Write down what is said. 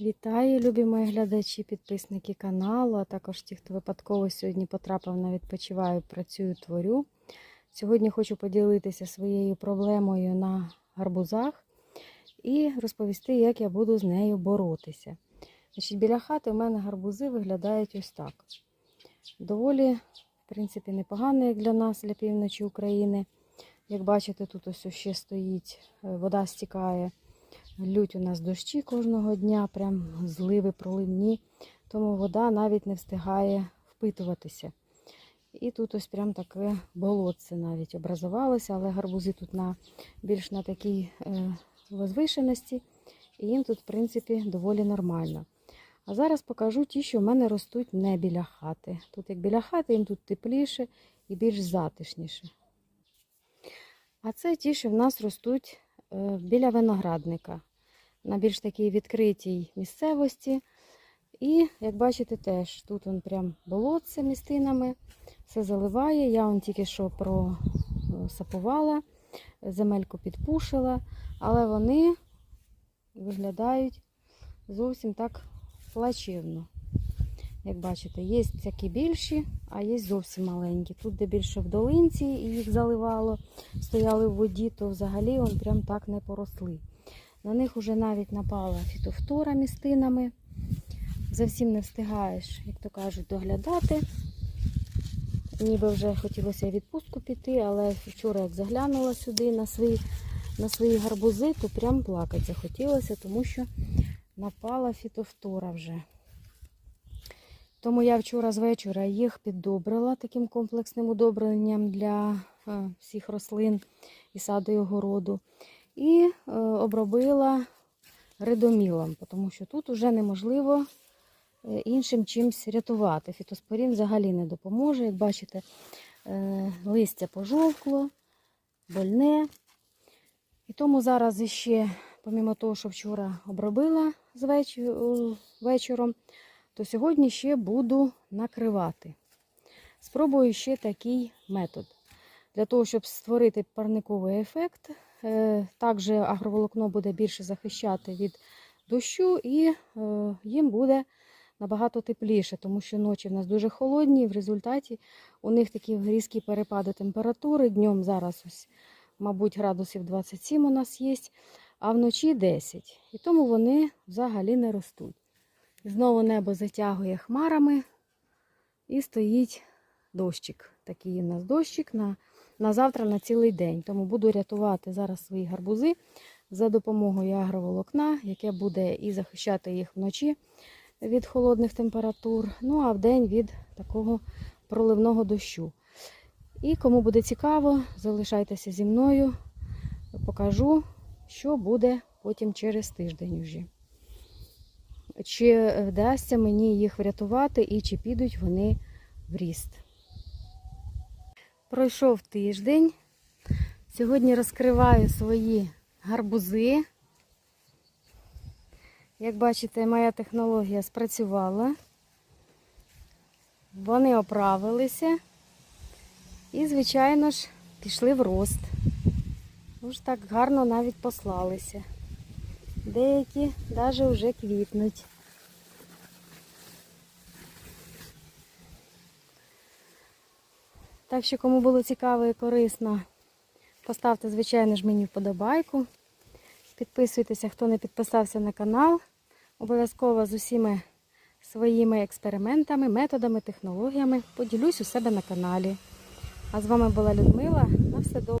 Вітаю, любі мої глядачі, підписники каналу, а також ті, хто випадково сьогодні потрапив на відпочиваю, працюю, творю. Сьогодні хочу поділитися своєю проблемою на гарбузах і розповісти, як я буду з нею боротися. Значить, біля хати у мене гарбузи виглядають ось так. Доволі, в принципі, непогано, як для нас, для півночі України. Як бачите, тут ось ще стоїть, е, вода стікає. Лють у нас дощі кожного дня, прям зливи проливні, тому вода навіть не встигає впитуватися. І тут ось прям таке болотце навіть образувалося, але гарбузи тут на більш на такій е, возвишеності, і їм тут, в принципі, доволі нормально. А зараз покажу ті, що в мене ростуть не біля хати. Тут, як біля хати, їм тут тепліше і більш затишніше. А це ті, що в нас ростуть біля виноградника на більш такій відкритій місцевості. І, як бачите, теж тут он прям болотце містинами, все заливає. Я он тільки що просапувала, земельку підпушила, але вони виглядають зовсім так плачевно. Як бачите, є такі більші, а є зовсім маленькі. Тут, де більше в долинці і їх заливало, стояли в воді, то взагалі он прям так не поросли. На них вже навіть напала фітофтора містинами. Зовсім не встигаєш, як то кажуть, доглядати. Ніби вже хотілося відпустку піти, але вчора, як заглянула сюди на свої, на свої гарбузи, то прям плакати захотілося, тому що напала фітофтора вже. Тому я вчора з вечора їх піддобрила таким комплексним удобренням для е, всіх рослин і саду і огороду. І е, обробила редомілом, тому що тут вже неможливо е, іншим чимось рятувати. Фітоспорін взагалі не допоможе. Як бачите, листя пожовкло, больне. І тому зараз іще, помімо того, що вчора обробила з веч... вечором, то сьогодні ще буду накривати. Спробую ще такий метод. Для того, щоб створити парниковий ефект, е, також агроволокно буде більше захищати від дощу, і е, їм буде набагато тепліше, тому що ночі в нас дуже холодні, і в результаті у них такі різкі перепади температури. Днем зараз ось, мабуть, градусів 27 у нас є, а вночі 10. І тому вони взагалі не ростуть. Знову небо затягує хмарами і стоїть дощик. Такий у нас дощик на, на завтра на цілий день. Тому буду рятувати зараз свої гарбузи за допомогою агроволокна, яке буде і захищати їх вночі від холодних температур, ну а вдень від такого проливного дощу. І кому буде цікаво, залишайтеся зі мною, покажу, що буде потім через тиждень вже чи вдасться мені їх врятувати і чи підуть вони в ріст. Пройшов тиждень. Сьогодні розкриваю свої гарбузи. Як бачите, моя технологія спрацювала. Вони оправилися і, звичайно ж, пішли в рост. Уж так гарно навіть послалися. Деякі навіть вже квітнуть. Так що, кому було цікаво і корисно, поставте, звичайно ж, мені вподобайку. Підписуйтеся, хто не підписався на канал. Обов'язково з усіма своїми експериментами, методами, технологіями поділюсь у себе на каналі. А з вами була Людмила. На все добре.